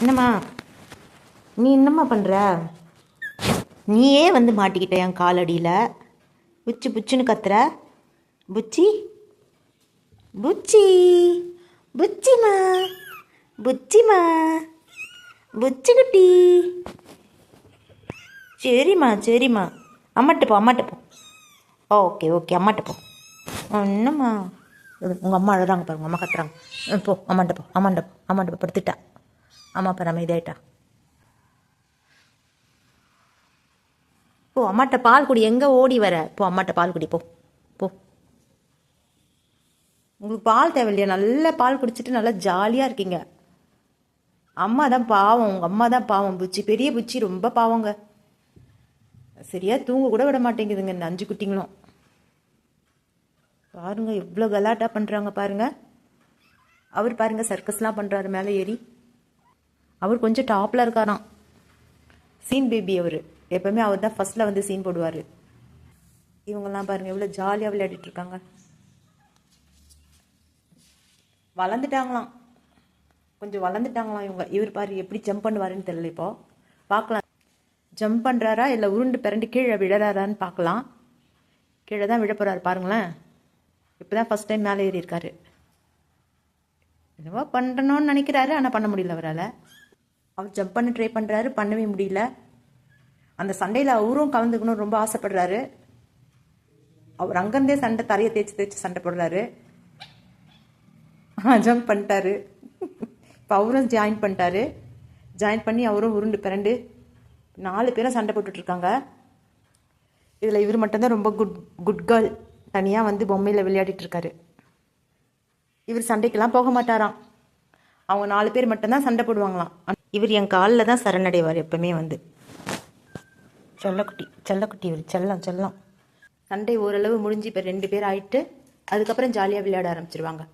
என்னம்மா? நீ என்னம்மா பண்ணுற நீயே வந்து மாட்டிக்கிட்ட என் காலடியில். புச்சு புச்சுன்னு கத்துற. புச்சி? புச்சி. புச்சிமா புச்சிமா புச்சிக்கட்டி சரிம்மா சரிம்மா. அம்மாட்ட போ போ. ஓகே ஓகே அம்மாட்ட போ. என்னம்மா? உங்கள் அம்மா அழுறாங்க பாருங்க அம்மா கத்துறாங்க. போ அம்மாட்ட போ அம்மாண்ட போ அம்மாண்ட போ படுத்துட்டா. அம்மா நம்ம இதாயிட்டா. போ அம்மாட்ட பால் குடி எங்கே ஓடி வர? போ அம்மாட்ட பால் குடி போ போ. உங்களுக்கு பால் தேவையில்லையா? நல்ல பால் குடிச்சிட்டு நல்லா ஜாலியாக இருக்கீங்க. அம்மா தான் பாவம் உங்கள் அம்மா தான் பாவம். புச்சி பெரிய புச்சி ரொம்ப பாவங்க. சரியாக தூங்க கூட விட மாட்டேங்குதுங்க இந்த அஞ்சு குட்டிங்களும். பாருங்க எவ்வளோ கலாட்டா பண்ணுறாங்க பாருங்கள் அவர் பாருங்க சர்க்கஸ்லாம் பண்ணுறாரு மேலே ஏறி. அவர் கொஞ்சம் டாப்பில் இருக்காராம். சீன் பேபி அவர். எப்பவுமே அவர் தான் ஃபஸ்ட்டில் வந்து சீன் போடுவார். இவங்கெல்லாம் பாருங்கள் எவ்வளோ ஜாலியாக விளையாடிட்டு இருக்காங்க. வளர்ந்துட்டாங்களாம். கொஞ்சம் வளர்ந்துட்டாங்களாம் இவங்க. இவர் பாரு எப்படி ஜம்ப் பண்ணுவாருன்னு தெரியல இப்போ. பார்க்கலாம். ஜம்ப் பண்ணுறாரா இல்லை உருண்டு பிறண்டு கீழே விழறாரான்னு பார்க்கலாம். கீழே தான் விழ போகிறாரு பாருங்களேன். இப்போ தான் ஃபஸ்ட் டைம் மேலே ஏறியிருக்காரு. என்னவோ பண்ணணும்னு நினைக்கிறாரு ஆனால் பண்ண முடியல அவரால். அவர் ஜம்ப் பண்ண ட்ரை பண்ணுறாரு பண்ணவே முடியல. அந்த சண்டையில் அவரும் கலந்துக்கணும்னு ரொம்ப ஆசைப்படுறாரு. அவர் அங்கேருந்தே சண்டை தரையை தேய்ச்சி தேய்ச்சி சண்டை போடுறாரு. ஜம்ப் பண்ணிட்டாரு. இப்போ அவரும் ஜாயின் பண்ணிட்டாரு. ஜாயின் பண்ணி அவரும் உருண்டு பிறண்டு நாலு பேரும் சண்டை போட்டுட்டு இருக்காங்க. இதில் இவர் மட்டும்தான் ரொம்ப குட் குட் கேர்ள் தனியாக வந்து பொம்மையில் விளையாடிட்டுருக்காரு இவர் சண்டைக்கெல்லாம் போக மாட்டாராம். அவங்க நாலு பேர் மட்டும்தான் சண்டை போடுவாங்களாம். இவர் என் காலில் தான் சரணடைவார் எப்பவுமே வந்து. செல்லக்குட்டி செல்லக்குட்டி இவர். செல்லம் செல்லம். சண்டை ஓரளவு முடிஞ்சு இப்போ ரெண்டு பேர் ஆயிட்டு அதுக்கப்புறம் ஜாலியாக விளையாட ஆரம்பிச்சிருவாங்க.